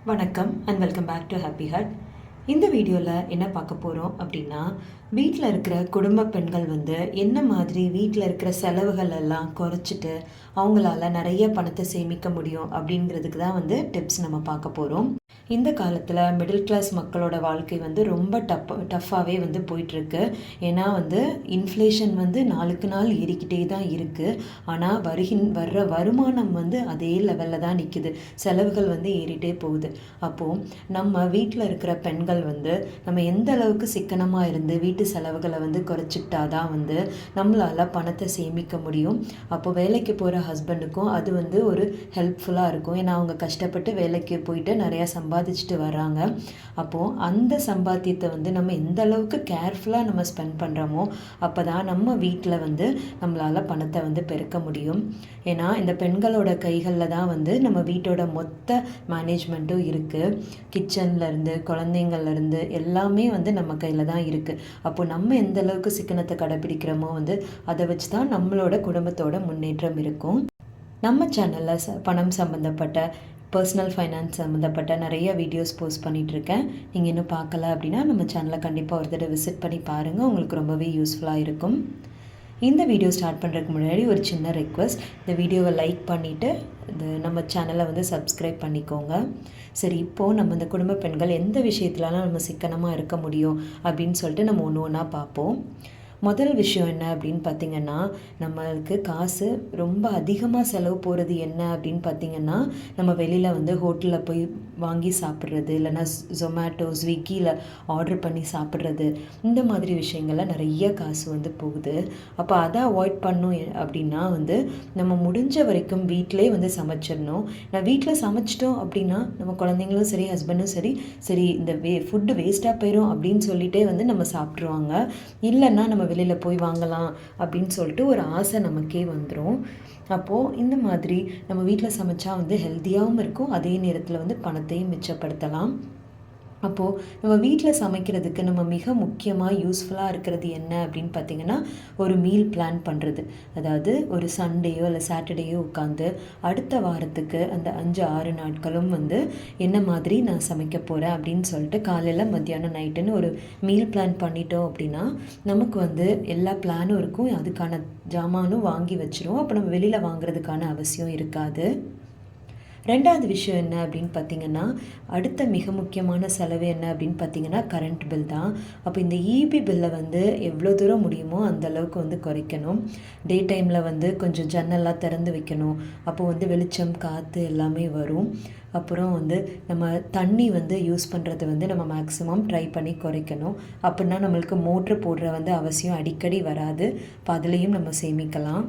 வணக்கம் and welcome back to Happy Hut இந்த வீடியோவில் என்ன பார்க்க போகிறோம் அப்படின்னா வீட்டில் இருக்கிற குடும்ப பெண்கள் வந்து என்ன மாதிரி வீட்டில் இருக்கிற செலவுகள் எல்லாம் குறைச்சிட்டு அவங்களால நிறைய பணத்தை சேமிக்க முடியும் அப்படிங்கிறதுக்கு தான் வந்து டிப்ஸ் நம்ம பார்க்க போகிறோம் இந்த காலத்தில் மிடில் கிளாஸ் மக்களோட வாழ்க்கை வந்து ரொம்ப டப் டஃப்பாகவே வந்து போயிட்டுருக்கு. ஏன்னா வந்து இன்ஃப்ளேஷன் வந்து நாளுக்கு நாள் ஏறிக்கிட்டே தான் இருக்குது ஆனால் வருகின் வர்ற வருமானம் வந்து அதே லெவலில் தான் நிற்கிது செலவுகள் வந்து ஏறிட்டே போகுது. அப்போது நம்ம வீட்டில் இருக்கிற பெண்கள் வந்து நம்ம எந்த அளவுக்கு சிக்கனமாக இருந்து வீட்டு செலவுகளை வந்து குறைச்சிக்கிட்டா தான் வந்து நம்மளால் பணத்தை சேமிக்க முடியும். அப்போ வேலைக்கு போகிற ஹஸ்பண்டுக்கும் அது வந்து ஒரு ஹெல்ப்ஃபுல்லாக இருக்கும். ஏன்னா அவங்க கஷ்டப்பட்டு வேலைக்கு போயிட்டு நிறையா சம்பாதிச்சுட்டு வராங்க. அப்போது அந்த சம்பாத்தியத்தை வந்து நம்ம எந்த அளவுக்கு கேர்ஃபுல்லாக நம்ம ஸ்பெண்ட் பண்ணுறோமோ அப்போ தான் நம்ம வீட்டில் வந்து நம்மளால் பணத்தை வந்து பெருக்க முடியும். ஏன்னா இந்த பெண்களோட கைகளில் தான் வந்து நம்ம வீட்டோட மொத்த மேனேஜ்மெண்ட்டும் இருக்குது கிச்சன்லேருந்து குழந்தைங்கள்லேருந்து எல்லாமே வந்து நம்ம கையில் தான் இருக்குது அப்போ நம்ம எந்த அளவுக்கு சிக்கனத்தை கடைப்பிடிக்கிறோமோ வந்து அதை வச்சு தான் நம்மளோட குடும்பத்தோட முன்னேற்றம் இருக்கும். நம்ம சேனலில் ச பணம் சம்மந்தப்பட்ட பர்சனல் ஃபைனான்ஸ் சம்மந்தப்பட்ட நிறைய வீடியோஸ் போஸ்ட் பண்ணிகிட்ருக்கேன் நீங்கள் இன்னும் பார்க்கல அப்படின்னா நம்ம சேனலை கண்டிப்பாக ஒரு தடவை விசிட் பண்ணி பாருங்கள் உங்களுக்கு ரொம்பவே யூஸ்ஃபுல்லாக இருக்கும். இந்த வீடியோ ஸ்டார்ட் பண்ணுறதுக்கு முன்னாடி ஒரு சின்ன ரெக்வஸ்ட் இந்த வீடியோவை லைக் பண்ணிவிட்டு இந்த நம்ம சேனலை வந்து சப்ஸ்கிரைப் பண்ணிக்கோங்க. சரி இப்போது நம்ம இந்த குடும்ப பெண்கள் எந்த விஷயத்துலலாம் நம்ம சிக்கனமாக இருக்க முடியும் அப்படின்னு சொல்லிட்டு நம்ம ஒன்று ஒன்றா பார்ப்போம். முதல் விஷயம் என்ன அப்படின்னு பார்த்தீங்கன்னா நம்மளுக்கு காசு ரொம்ப அதிகமாக செலவு போகிறது என்ன அப்படின்னு பார்த்தீங்கன்னா நம்ம வெளியில் வந்து ஹோட்டலில் போய் வாங்கி சாப்பிட்றது இல்லைன்னா ஜொமேட்டோ ஸ்விக்கியில் ஆர்டர் பண்ணி சாப்பிட்றது இந்த மாதிரி விஷயங்கள்லாம் நிறைய காசு வந்து போகுது. அப்போ அதை அவாய்ட் பண்ணும் அப்படின்னா வந்து நம்ம முடிஞ்ச வரைக்கும் வீட்டிலே வந்து சமைச்சிடணும். நான் வீட்டில் சமைச்சிட்டோம் அப்படின்னா நம்ம குழந்தைங்களும் சரி ஹஸ்பண்டும் சரி சரி இந்த வே ஃபுட்டு வேஸ்ட்டாக போயிடும் அப்படின்னு சொல்லிட்டே வந்து நம்ம சாப்பிட்ருவாங்க இல்லைன்னா நம்ம வெளியில் போய் வாங்கலாம் அப்படின்னு சொல்லிட்டு ஒரு ஆசை நமக்கே வந்துடும் அப்போது இந்த மாதிரி நம்ம வீட்டில் சமைச்சா வந்து ஹெல்த்தியாகவும் இருக்கும். அதே நேரத்தில் வந்து பணத்தையும் மிச்சப்படுத்தலாம். அப்போது நம்ம வீட்டில் சமைக்கிறதுக்கு நம்ம மிக முக்கியமாக யூஸ்ஃபுல்லாக இருக்கிறது என்ன அப்படின்னு பார்த்தீங்கன்னா ஒரு மீல் பிளான் பண்ணுறது அதாவது ஒரு சண்டேயோ இல்லை சாட்டர்டேயோ உட்காந்து அடுத்த வாரத்துக்கு அந்த அஞ்சு ஆறு நாட்களும் வந்து என்ன மாதிரி நான் சமைக்க போகிறேன் அப்படின்னு சொல்லிட்டு காலையில் மத்தியானம் நைட்டுன்னு ஒரு மீல் பிளான் பண்ணிட்டோம் அப்படின்னா நமக்கு வந்து எல்லா பிளானும் இருக்கும். அதுக்கான ஜாமானும் வாங்கி வச்சிரும் அப்போ நம்ம வெளியில் வாங்குறதுக்கான அவசியம் இருக்காது. ரெண்டாவது விஷயம் என்ன அப்படின்னு பார்த்தீங்கன்னா அடுத்த மிக முக்கியமான செலவு என்ன அப்படின்னு பார்த்தீங்கன்னா கரண்ட் பில் தான். அப்போ இந்த இபி பில்லை வந்து எவ்வளோ தூரம் முடியுமோ அந்த அளவுக்கு வந்து குறைக்கணும். டே டைமில் வந்து கொஞ்சம் ஜன்னல்லாம் திறந்து வைக்கணும். அப்போ வந்து வெளிச்சம் காற்று எல்லாமே வரும். அப்புறம் வந்து நம்ம தண்ணி வந்து யூஸ் பண்ணுறது வந்து நம்ம மேக்ஸிமம் ட்ரை பண்ணி குறைக்கணும். அப்படின்னா நம்மளுக்கு மோட்ரு போடுற வந்து அவசியம் அடிக்கடி வராது. இப்போ அதுலேயும் நம்ம சேமிக்கலாம்.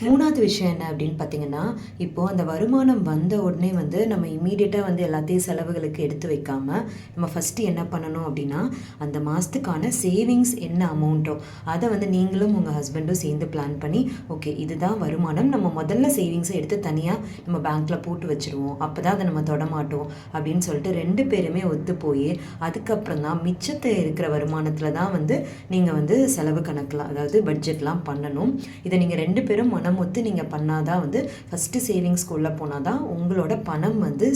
மூணாவது விஷயம் என்ன அப்படின்னு பார்த்தீங்கன்னா இப்போது அந்த வருமானம் வந்த உடனே வந்து நம்ம இம்மீடியட்டாக வந்து எல்லாத்தையும் செலவுகளுக்கு எடுத்து வைக்காம நம்ம ஃபஸ்ட்டு என்ன பண்ணணும் அப்படின்னா அந்த மாதத்துக்கான சேவிங்ஸ் என்ன அமௌண்ட்டோ அதை வந்து நீங்களும் உங்கள் ஹஸ்பண்டும் சேர்ந்து பிளான் பண்ணி ஓகே இதுதான் வருமானம். நம்ம முதல்ல சேவிங்ஸை எடுத்து தனியாக நம்ம பேங்க்கில் போட்டு வச்சுருவோம். அப்போ தான் அதை நம்ம தொடமாட்டோம் அப்படின்னு சொல்லிட்டு ரெண்டு பேருமே ஒத்து போய் அதுக்கப்புறம் தான் மிச்சத்தை இருக்கிற வருமானத்தில் தான் வந்து நீங்கள் வந்து செலவு கணக்கெலாம் அதாவது பட்ஜெட்லாம் பண்ணணும். இதை நீங்கள் ரெண்டு பேரும் பணம் ஒத்து நீங்கள் பண்ணாதான் வந்து ஃபஸ்ட்டு சேவிங்ஸ்குள்ளே போனால் தான் உங்களோட பணம் வந்து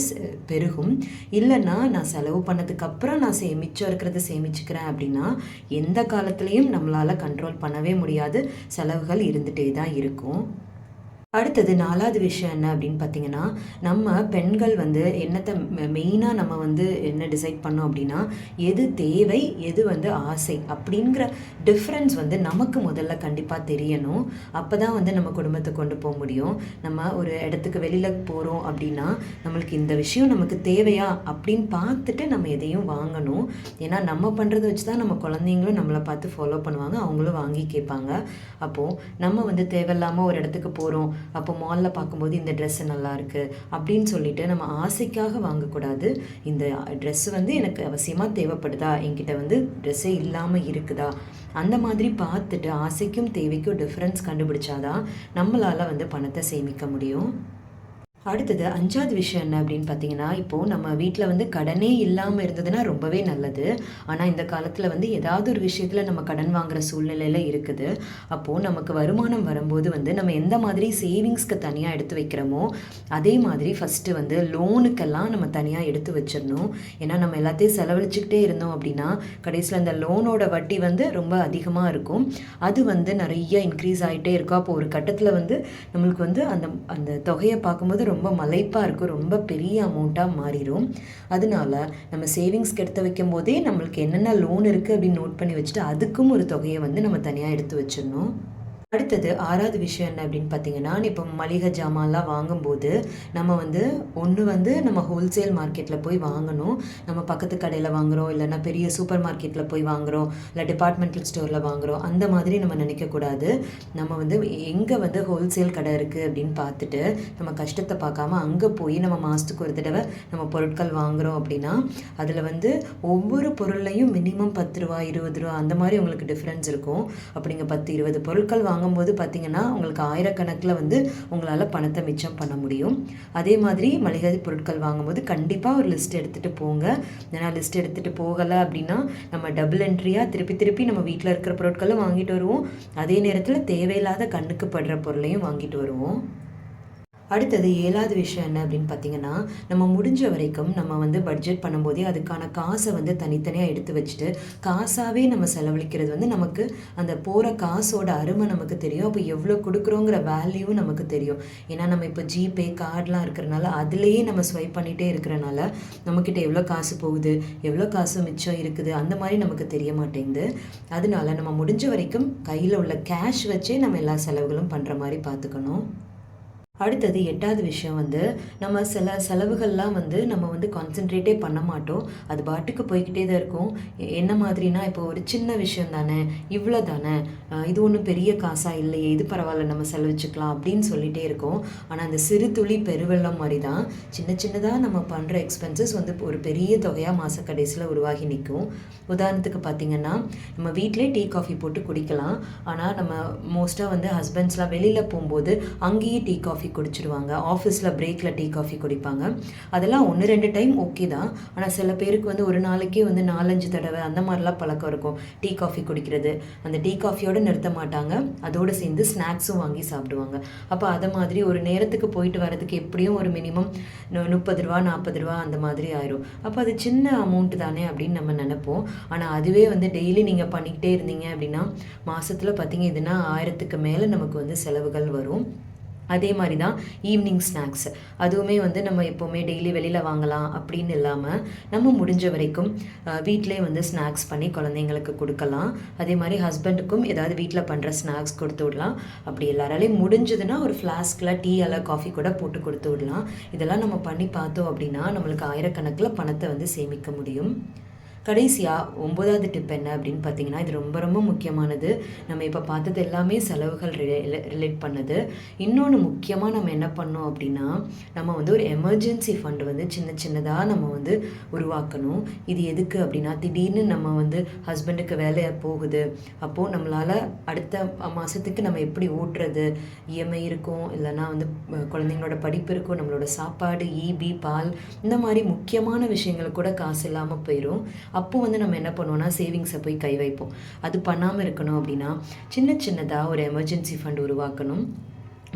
பெருகும். இல்லைன்னா நான் செலவு பண்ணதுக்கப்புறம் நான் சே மிச்சம் இருக்கிறத சேமிச்சுக்கிறேன் அப்படின்னா எந்த காலத்துலேயும் நம்மளால் கண்ட்ரோல் பண்ணவே முடியாது. செலவுகள் இருந்துகிட்டே தான் இருக்கும். அடுத்தது நாலாவது விஷயம் என்ன அப்படின்னு பார்த்தீங்கன்னா நம்ம பெண்கள் வந்து என்னத்தை மெயினாக நம்ம வந்து என்ன டிசைட் பண்ணோம் அப்படின்னா எது தேவை எது வந்து ஆசை அப்படிங்கிற டிஃப்ரென்ஸ் வந்து நமக்கு முதல்ல கண்டிப்பாக தெரியணும். அப்போ தான் வந்து நம்ம குடும்பத்தை கொண்டு போக முடியும். நம்ம ஒரு இடத்துக்கு வெளியில் போகிறோம் அப்படின்னா நம்மளுக்கு இந்த விஷயம் நமக்கு தேவையா அப்படின்னு பார்த்துட்டு நம்ம எதையும் வாங்கணும். ஏன்னா நம்ம பண்ணுறத வச்சு தான் நம்ம குழந்தைங்களும் நம்மளை பார்த்து ஃபாலோ பண்ணுவாங்க அவங்களும் வாங்கி கேட்பாங்க. அப்போது நம்ம வந்து தேவையில்லாமல் ஒரு இடத்துக்கு போகிறோம் அப்போ மாலில் பார்க்கும்போது இந்த ட்ரெஸ்ஸு நல்லா இருக்கு அப்படின்னு சொல்லிட்டு நம்ம ஆசைக்காக வாங்கக்கூடாது. இந்த ட்ரெஸ் வந்து எனக்கு அவசியமாக தேவைப்படுதா? என்கிட்ட வந்து ட்ரெஸ்ஸே இல்லாமல் இருக்குதா? அந்த மாதிரி பார்த்துட்டு ஆசைக்கும் தேவைக்கும் டிஃப்ரென்ஸ் கண்டுபிடிச்சாதான் நம்மளால் வந்து பணத்தை சேமிக்க முடியும். அடுத்தது அஞ்சாவது விஷயம் என்ன அப்படின்னு பார்த்தீங்கன்னா இப்போது நம்ம வீட்டில் வந்து கடனே இல்லாமல் இருந்ததுன்னா ரொம்பவே நல்லது. ஆனால் இந்த காலத்தில் வந்து ஏதாவது ஒரு விஷயத்தில் நம்ம கடன் வாங்குகிற சூழ்நிலையில் இருக்குது. அப்போது நமக்கு வருமானம் வரும்போது வந்து நம்ம எந்த மாதிரி சேவிங்ஸ்க்கு தனியாக எடுத்து வைக்கிறோமோ அதே மாதிரி ஃபஸ்ட்டு வந்து லோனுக்கெல்லாம் நம்ம தனியாக எடுத்து வச்சிடணும். ஏன்னா நம்ம எல்லாத்தையும் செலவழிச்சுக்கிட்டே இருந்தோம் அப்படின்னா கடைசியில் அந்த லோனோட வட்டி வந்து ரொம்ப அதிகமாக இருக்கும். அது வந்து நிறைய இன்க்ரீஸ் ஆகிட்டே இருக்கும். அப்போ ஒரு கட்டத்தில் வந்து நம்மளுக்கு வந்து அந்த அந்த தொகையை பார்க்கும்போது ரொம்ப ரொம்ப மலைப்பாக இருக்கும் ரொம்ப பெரிய அமௌண்ட்டாக மாறிடும் அதனால நம்ம சேவிங்ஸ்க்கு எடுத்து வைக்கும் போதே நம்மளுக்கு என்னென்ன லோன் இருக்குது அப்படின்னு நோட் பண்ணி வச்சுட்டு அதுக்கும் ஒரு தொகையை வந்து நம்ம தனியாக எடுத்து வச்சிடணும். அடுத்தது ஆறாவது விஷயம் என்ன அப்படின்னு பார்த்தீங்கன்னா இப்போ மளிகை ஜாமான்லாம் வாங்கும்போது நம்ம வந்து ஒன்று வந்து நம்ம ஹோல்சேல் மார்க்கெட்டில் போய் வாங்கணும். நம்ம பக்கத்து கடையில் வாங்குகிறோம் இல்லைன்னா பெரிய சூப்பர் மார்க்கெட்டில் போய் வாங்குகிறோம் இல்லை டிபார்ட்மெண்டல் ஸ்டோரில் வாங்குகிறோம் அந்த மாதிரி நம்ம நினைக்கக்கூடாது நம்ம வந்து எங்கே வந்து ஹோல்சேல் கடை இருக்குது அப்படின்னு பார்த்துட்டு நம்ம கஷ்டத்தை பார்க்காம அங்கே போய் நம்ம மாதத்துக்கு ஒரு தடவை நம்ம பொருட்கள் வாங்குகிறோம் அப்படின்னா அதில் வந்து ஒவ்வொரு பொருளையும் மினிமம் பத்து ரூபா இருபது ரூபா அந்த மாதிரி உங்களுக்கு டிஃப்ரென்ஸ் இருக்கும். அப்படிங்க பத்து இருபது பொருட்கள் வாங்க வாங்கும்போது பார்த்தீங்கன்னா உங்களுக்கு ஆயிரக்கணக்கில் வந்து உங்களால் பணத்தை மிச்சம் பண்ண முடியும். அதே மாதிரி மளிகை பொருட்கள் வாங்கும்போது கண்டிப்பாக ஒரு லிஸ்ட் எடுத்துகிட்டு போங்க. ஏன்னா லிஸ்ட் எடுத்துகிட்டு போகலை அப்படின்னா நம்ம டபுள் என்ட்ரியாக திருப்பி திருப்பி நம்ம வீட்டில் இருக்கிற பொருட்களும் வாங்கிட்டு வருவோம். அதே நேரத்தில் தேவையில்லாத கண்ணுக்கு படுற பொருளையும் வாங்கிட்டு வருவோம். அடுத்தது ஏழாவது விஷயம் என்ன அப்படின்னு பார்த்தீங்கன்னா நம்ம முடிஞ்ச வரைக்கும் நம்ம வந்து பட்ஜெட் பண்ணும்போதே அதுக்கான காசை வந்து தனித்தனியாக எடுத்து வச்சுட்டு காசாகவே நம்ம செலவழிக்கிறது வந்து நமக்கு அந்த போகிற காசோட அருமை நமக்கு தெரியும். அப்போ எவ்வளோ கொடுக்குறோங்கிற வேல்யூ நமக்கு தெரியும். ஏன்னா நம்ம இப்போ ஜிபே கார்டெலாம் இருக்கிறனால அதுலேயே நம்ம ஸ்வைப் பண்ணிகிட்டே இருக்கிறனால நம்மக்கிட்ட எவ்வளோ காசு போகுது எவ்வளோ காசு மிச்சம் இருக்குது அந்த மாதிரி நமக்கு தெரிய மாட்டேங்குது. அதனால நம்ம முடிஞ்ச வரைக்கும் கையில் உள்ள கேஷ் வச்சே நம்ம எல்லா செலவுகளும் பண்ணுற மாதிரி பார்த்துக்கணும். அடுத்தது எட்டாவது விஷயம் வந்து நம்ம சில செலவுகள்லாம் வந்து நம்ம வந்து கான்சென்ட்ரேட்டே பண்ண மாட்டோம். அது பாட்டுக்கு போய்கிட்டே தான் இருக்கும். என்ன மாதிரினா இப்போ ஒரு சின்ன விஷயம் தானே இவ்வளோ தானே இது ஒன்றும் பெரிய காசாக இல்லையே இது பரவாயில்ல நம்ம செலவிச்சுக்கலாம் அப்படின்னு சொல்லிகிட்டே இருக்கோம். ஆனால் அந்த சிறு துளி பெருவெள்ளம் மாதிரி தான் சின்ன சின்னதாக நம்ம பண்ணுற எக்ஸ்பென்சஸ் வந்து ஒரு பெரிய தொகையாக மாத கடைசியில் உருவாகி நிற்கும். உதாரணத்துக்கு பார்த்திங்கன்னா நம்ம வீட்டிலே டீ காஃபி போட்டு குடிக்கலாம். ஆனால் நம்ம மோஸ்ட்டாக வந்து ஹஸ்பண்ட்ஸ்லாம் வெளியில் போகும்போது அங்கேயே டீ காஃபி காஃபி குடிச்சிடுவாங்க ஆஃபீஸில் பிரேக்கில் டீ காஃபி குடிப்பாங்க. அதெல்லாம் ஒன்று ரெண்டு டைம் ஓகே தான். ஆனால் சில பேருக்கு வந்து ஒரு நாளைக்கே வந்து நாலஞ்சு தடவை அந்த மாதிரிலாம் பழக்கம் இருக்கும். டீ காஃபி குடிக்கிறது. அந்த டீ காஃபியோடு நிறுத்த மாட்டாங்க. அதோடு சேர்ந்து ஸ்நாக்ஸும் வாங்கி சாப்பிடுவாங்க. அப்போ அதை மாதிரி ஒரு நேரத்துக்கு போயிட்டு வரதுக்கு எப்படியும் ஒரு மினிமம் முப்பது ரூபா நாற்பது ரூபா அந்த மாதிரி ஆயிரும். அப்போ அது சின்ன அமௌண்ட் தானே அப்படின்னு நம்ம நினைப்போம். ஆனால் அதுவே வந்து டெய்லி நீங்கள் பண்ணிக்கிட்டே இருந்தீங்க அப்படின்னா மாதத்தில் பார்த்தீங்க இதுனா ஆயிரத்துக்கு மேலே நமக்கு வந்து செலவுகள் வரும். அதே மாதிரி தான் ஈவினிங் ஸ்நாக்ஸ் அதுவுமே வந்து நம்ம எப்போவுமே டெய்லி வெளியில் வாங்கலாம் அப்படின்னு இல்லாமல் நம்ம முடிஞ்ச வரைக்கும் வீட்டிலே வந்து ஸ்நாக்ஸ் பண்ணி குழந்தைங்களுக்கு கொடுக்கலாம். அதே மாதிரி ஹஸ்பண்டுக்கும் ஏதாவது வீட்டில் பண்ணுற ஸ்நாக்ஸ் கொடுத்து விடலாம். அப்படி எல்லாராலையும் முடிஞ்சதுன்னா ஒரு ஃப்ளாஸ்கில் டீ அல்ல காஃபி கூட போட்டு கொடுத்து விடலாம். இதெல்லாம் நம்ம பண்ணி பார்த்தோம் அப்படின்னா நம்மளுக்கு ஆயிரக்கணக்கில் பணத்தை வந்து சேமிக்க முடியும். கடைசியாக ஒம்பதாவது டிப் என்ன அப்படின்னு பார்த்தீங்கன்னா இது ரொம்ப ரொம்ப முக்கியமானது. நம்ம இப்போ பார்த்தது எல்லாமே செலவுகள் ரிலேட் பண்ணது. இன்னொன்று முக்கியமாக நம்ம என்ன பண்ணோம் அப்படின்னா நம்ம வந்து ஒரு எமர்ஜென்சி ஃபண்ட் வந்து சின்ன சின்னதாக நம்ம வந்து உருவாக்கணும். இது எதுக்கு அப்படின்னா திடீர்னு நம்ம வந்து ஹஸ்பண்டுக்கு வேலையாக போகுது. அப்போது நம்மளால் அடுத்த மாதத்துக்கு நம்ம எப்படி ஓட்டுறது இஎம்ஐ இருக்கும் இல்லைனா வந்து குழந்தைங்களோட படிப்பு இருக்கும் நம்மளோட சாப்பாடு ஈபி பால் இந்த மாதிரி முக்கியமான விஷயங்கள் கூட காசு இல்லாமல் போயிடும் அப்போ வந்து நம்ம என்ன பண்ணுவோம்னா சேவிங்ஸை போய் கை வைப்போம். அது பண்ணாமல் இருக்கணும் அப்படின்னா சின்ன சின்னதாக ஒரு எமர்ஜென்சி ஃபண்ட் உருவாக்கணும்.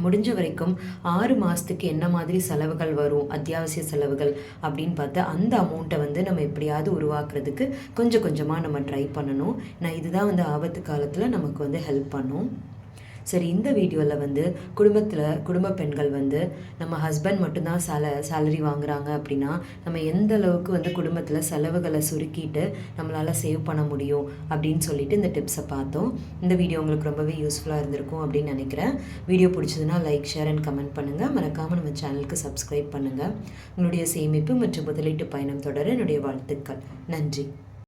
முடிஞ்ச வரைக்கும் ஆறு மாதத்துக்கு என்ன மாதிரி செலவுகள் வரும் அத்தியாவசிய செலவுகள் அப்படின்னு பார்த்து அந்த அமௌண்ட்டை வந்து நம்ம எப்படியாவது உருவாக்குறதுக்கு கொஞ்சம் கொஞ்சமாக நம்ம ட்ரை பண்ணணும். நான் இதுதான் வந்து ஆபத்து காலத்தில் நமக்கு வந்து ஹெல்ப் பண்ணும். சரி இந்த வீடியோவில் வந்து குடும்பத்தில் குடும்ப பெண்கள் வந்து நம்ம ஹஸ்பண்ட் மட்டும்தான் சேல சேலரி வாங்குறாங்க அப்படின்னா நம்ம எந்த அளவுக்கு வந்து குடும்பத்தில் செலவுகளை சுருக்கிட்டு நம்மளால் சேவ் பண்ண முடியும் அப்படின்னு சொல்லிட்டு இந்த டிப்ஸை பார்த்தோம். இந்த வீடியோ உங்களுக்கு ரொம்பவே யூஸ்ஃபுல்லாக இருந்திருக்கும் அப்படின்னு நினைக்கிறேன். வீடியோ பிடிச்சதுன்னா லைக் ஷேர் அண்ட் கமெண்ட் பண்ணுங்கள் மறக்காமல் நம்ம சேனலுக்கு சப்ஸ்கிரைப் பண்ணுங்கள் உங்களுடைய சேமிப்பு மற்றும் முதலீட்டு பயணம் தொடர என்னுடைய வாழ்த்துக்கள். நன்றி.